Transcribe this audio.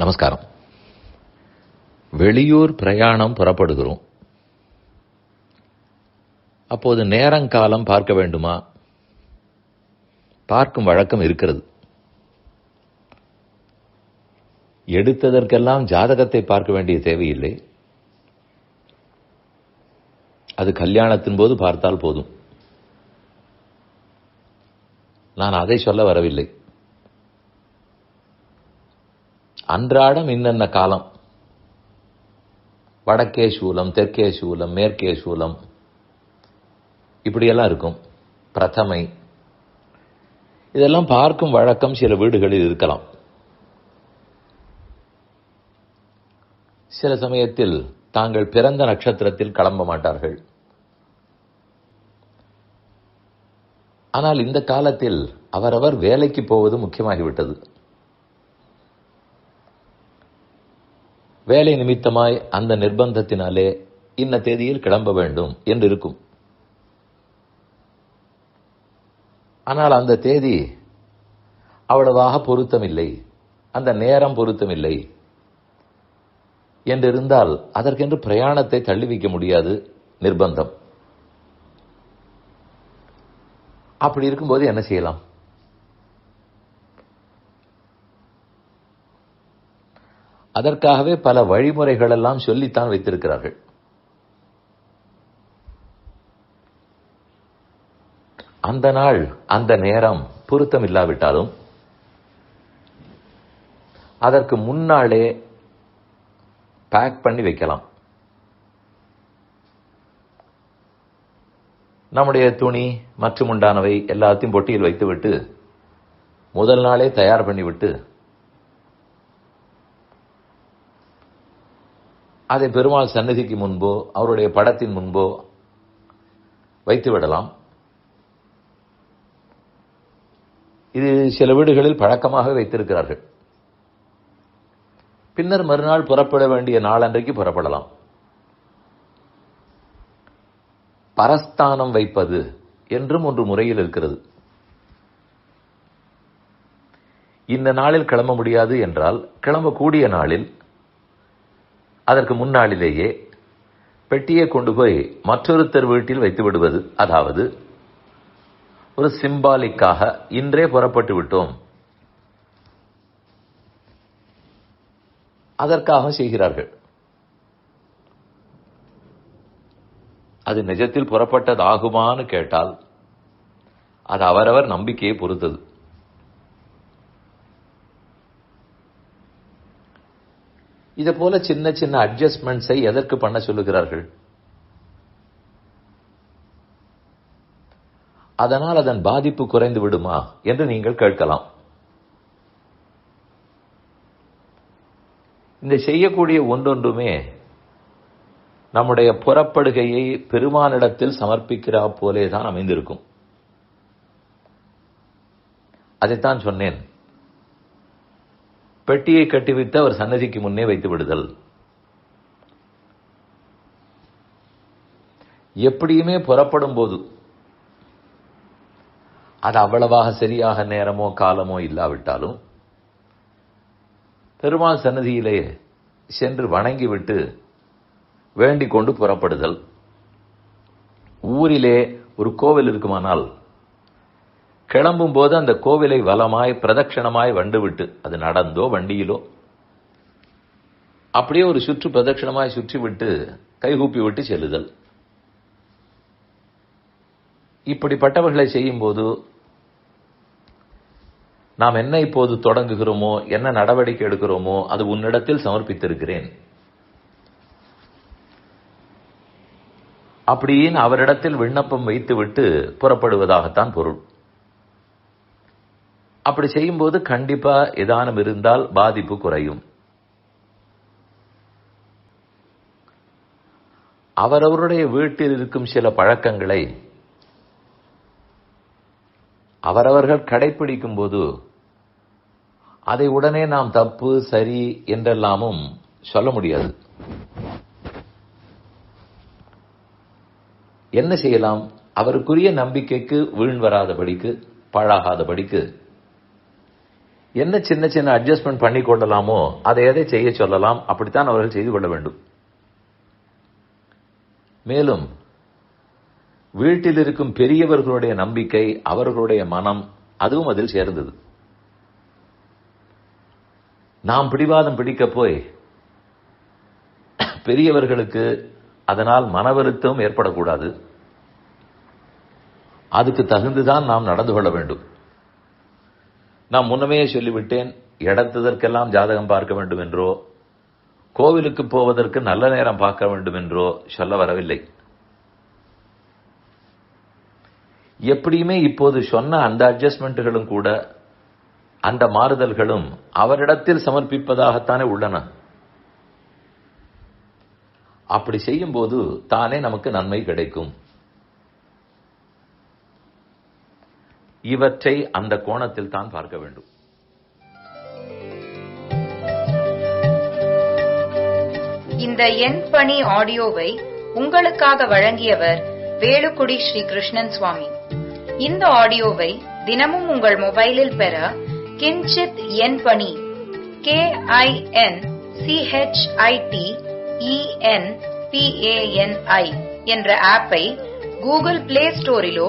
நமஸ்காரம். வெளியூர் பிரயாணம் புறப்படுகிறோம். அப்போது நேரங்காலம் பார்க்க வேண்டுமா? பார்க்கும் வழக்கம் இருக்கிறது. எடுத்ததற்கெல்லாம் ஜாதகத்தை பார்க்க வேண்டிய தேவையில்லை. அது கல்யாணத்தின் போது பார்த்தால் போதும். நான் அதை சொல்ல வரவில்லை. அன்றாடம் இன்னென்ன காலம்? வடக்கே சூலம் தெற்கே சூலம் மேற்கே சூலம். இப்படியெல்லாம் இருக்கும். பிரதமை. இதெல்லாம் பார்க்கும் வழக்கம் சில வீடுகளில் இருக்கலாம். சில சமயத்தில் தாங்கள் பிறந்த நட்சத்திரத்தில் கிளம்ப மாட்டார்கள். ஆனால் இந்த காலத்தில் அவரவர் வேலைக்கு போவது முக்கியமாகிவிட்டது. வேலை நிமித்தமாய் அந்த நிர்பந்தத்தினாலே இன்ன தேதியில் கிளம்ப வேண்டும் என்று இருக்கும் ஆனால் அந்த தேதி அவ்வளவாக பொருத்தமில்லை. அந்த நேரம் பொருத்தமில்லை. என்றிருந்தால் அதற்கென்று பிரயாணத்தை தள்ளி வைக்க முடியாது நிர்பந்தம். அப்படி இருக்கும்போது என்ன செய்யலாம்? அதற்காகவே பல வழிமுறைகள் எல்லாம் சொல்லித்தான் வைத்திருக்கிறார்கள். அந்த நாள் அந்த நேரம் பொருத்தம் இல்லாவிட்டாலும் அதற்கு முன்னாலே பேக் பண்ணி வைக்கலாம். நம்முடைய துணி மற்றும் உண்டானவை எல்லாத்தையும் பொட்டியில் வைத்துவிட்டு முதல் நாளே தயார் பண்ணிவிட்டு அதை பெருமாள் சன்னதிக்கு முன்போ அவருடைய படத்தின் முன்போ வைத்து விடலாம். இது சில வீடுகளில் பழக்கமாக வைத்திருக்கிறார்கள். பின்னர் மறுநாள் புறப்பட வேண்டிய நாளன்றைக்கு புறப்படலாம். பரஸ்தானம் வைப்பது என்றும் ஒன்று முறையில் இருக்கிறது. இந்த நாளில் கிளம்ப முடியாது என்றால் கிளம்பக்கூடிய நாளில் அதற்கு முன்னாளிலேயே பெட்டியை கொண்டு போய் மற்றொருத்தர் வீட்டில் வைத்து விடுவது அதாவது ஒரு சிம்பாலிக்காக இன்றே புறப்பட்டு விட்டோம். அதற்காக செய்கிறார்கள். அது நிஜத்தில் புறப்பட்டதாகுமான்னு கேட்டால் அது அவரவர் நம்பிக்கையை பொறுத்தது. இதை போல சின்ன சின்ன அட்ஜஸ்ட்மெண்ட்ஸை எதற்கு பண்ண சொல்லுகிறார்கள்? அதனால் அதன் பாதிப்பு குறைந்து விடுமா என்று நீங்கள் கேட்கலாம். இந்த செய்யக்கூடிய ஒன்றொன்றுமே நம்முடைய புறப்படுகையை பெருமானிடத்தில் சமர்ப்பிக்கிறா போலே தான் அமைந்திருக்கும். அதைத்தான் சொன்னேன். பெட்டியை கட்டிவிட்டு அவர் சன்னதிக்கு முன்னே வைத்து விடுதல் எப்படியுமே புறப்படும் போது அது அவ்வளவாக சரியாக நேரமோ காலமோ இல்லாவிட்டாலும் பெருமாள் சன்னதியிலே சென்று வணங்கிவிட்டு வேண்டிக் கொண்டு புறப்படுதல். ஊரிலே ஒரு கோவில் இருக்குமானால் கிளம்பும் போது அந்த கோவிலை வலமாய் பிரதட்சணமாய் வந்துவிட்டு அது நடந்தோ வண்டியிலோ? அப்படியே ஒரு சுற்று பிரதட்சணமாய் சுற்றி விட்டு கைகூப்பி விட்டு செல்லுதல். இப்படிப்பட்டவர்களை செய்யும் போது நாம் என்ன இப்போது தொடங்குகிறோமோ என்ன நடவடிக்கை எடுக்கிறோமோ அது உன்னிடத்தில் சமர்ப்பித்திருக்கிறேன். அப்படின்னு அவரிடத்தில் விண்ணப்பம் வைத்துவிட்டு புறப்படுவதாகத்தான் பொருள். அப்படி செய்யும்போது கண்டிப்பா எதானம் இருந்தால் பாதிப்பு குறையும். அவரவருடைய வீட்டில் இருக்கும் சில பழக்கங்களை அவரவர்கள் கடைபிடிக்கும் போது அதை உடனே நாம் தப்பு சரி என்றெல்லாமும் சொல்ல முடியாது. என்ன செய்யலாம்? அவருக்குரிய நம்பிக்கைக்கு வீண் வராதபடிக்கு பாழாகாதபடிக்கு என்ன சின்ன சின்ன அட்ஜஸ்ட்மெண்ட் பண்ணி கொள்ளலாமோ அதை எதை செய்ய சொல்லலாம் அப்படித்தான் அவர்கள் செய்து கொள்ள வேண்டும். மேலும் வீட்டில் இருக்கும் பெரியவர்களுடைய நம்பிக்கை அவர்களுடைய மனம் அதுவும் அதில் சேர்ந்தது. நாம் பிடிவாதம் பிடிக்க போய் பெரியவர்களுக்கு அதனால் மன வருத்தம் ஏற்படக்கூடாது. அதுக்கு தகுந்துதான் நாம் நடந்து கொள்ள வேண்டும். நான் முன்னமே சொல்லிவிட்டேன் இடத்ததற்கெல்லாம் ஜாதகம் பார்க்க வேண்டும் என்றோ கோவிலுக்கு போவதற்கு நல்ல நேரம் பார்க்க வேண்டும் என்றோ சொல்ல வரவில்லை. எப்படியுமே இப்போது சொன்ன அந்த அட்ஜஸ்ட்மெண்ட்டுகளும் கூட அந்த மாறுதல்களும் அவரிடத்தில் சமர்ப்பிப்பதாகத்தானே உள்ளன. அப்படி செய்யும் போது தானே நமக்கு நன்மை கிடைக்கும். இவற்றை அந்த கோணத்தில் தான் பார்க்க வேண்டும். இந்த என் பணி ஆடியோவை உங்களுக்காக வழங்கியவர் வேலுக்குடி ஸ்ரீ கிருஷ்ணன் சுவாமி. இந்த ஆடியோவை தினமும் உங்கள் மொபைலில் பெற கிஞ்சித் எண் பணி கே ஐ என் சிஹெச்ஐடி இஎன் பிஏஎன்ஐ என்ற ஆப்பை கூகுள் பிளே ஸ்டோரிலோ